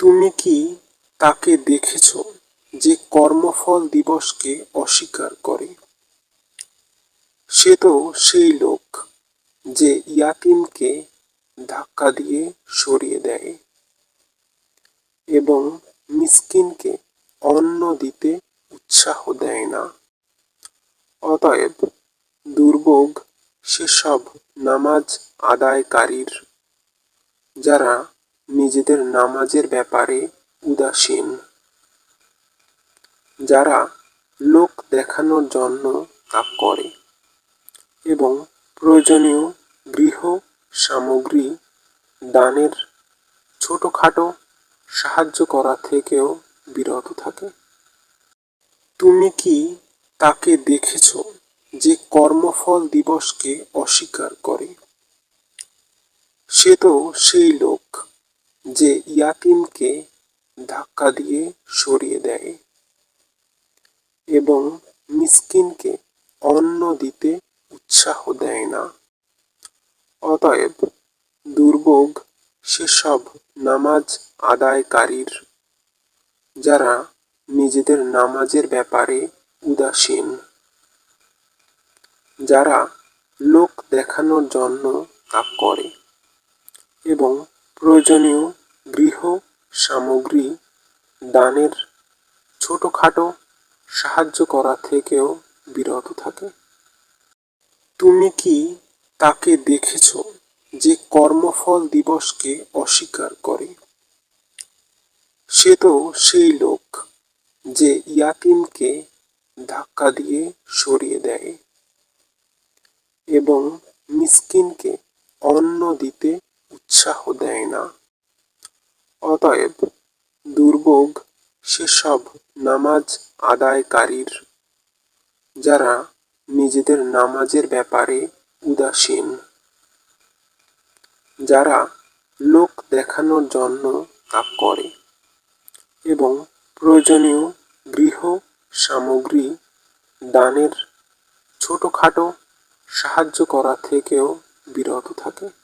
তুমি কি তাকে দেখেছ যে কর্মফল দিবসকে অস্বীকার করে? সে তো সেই লোক যে ইয়াতিমকে ধাক্কা দিয়ে সরিয়ে দেয় এবং মিসকিনকে অন্ন দিতে উৎসাহ দেয় না। অতএব দুর্ভোগ সেসব নামাজ আদায়কারীর, যারা নিজেদের নামাজের ব্যাপারে উদাসীন। যারা লোক দেখানোর জন্য তা করে এবং প্রয়োজনীয় গৃহ সামগ্রী দানের ছোটখাটো সাহায্য করা থেকেও বিরত থাকে। তুমি কি তাকে দেখেছ যে কর্মফল দিবসকে অস্বীকার করে? সে তো সেই লোক। যে ইয়াতিমকে ধাক্কা দিয়ে সরিয়ে দেয় এবং মিসকিনকে অন্ন দিতে উৎসাহ দেয় না। অতএব দুর্ভোগ সেসব নামাজ আদায়কারীর, যারা নিজেদের নামাজের ব্যাপারে উদাসীন, যারা লোক দেখানোর জন্য তা করে এবং প্রয়োজনীয় গৃহ সামগ্রী দানের ছোটখাটো সাহায্য করা থেকেও বিরত থাকে। তুমি কি তাকে দেখেছ যে কর্মফল দিবসকে অস্বীকার করে? সে তো সেই লোক যে ইয়াতিমকে ধাক্কা দিয়ে সরিয়ে দেয় এবং মিসকিনকে অন্ন দিতে উৎসাহ দেয় না। অতএব দুর্ভোগ সেসব নামাজ আদায়কারীর, যারা নিজেদের নামাজের ব্যাপারে উদাসীন, যারা লোক দেখানোর জন্য তা করে এবং প্রয়োজনীয় গৃহ সামগ্রী দানের ছোটখাটো সাহায্য করা থেকেও বিরত থাকে।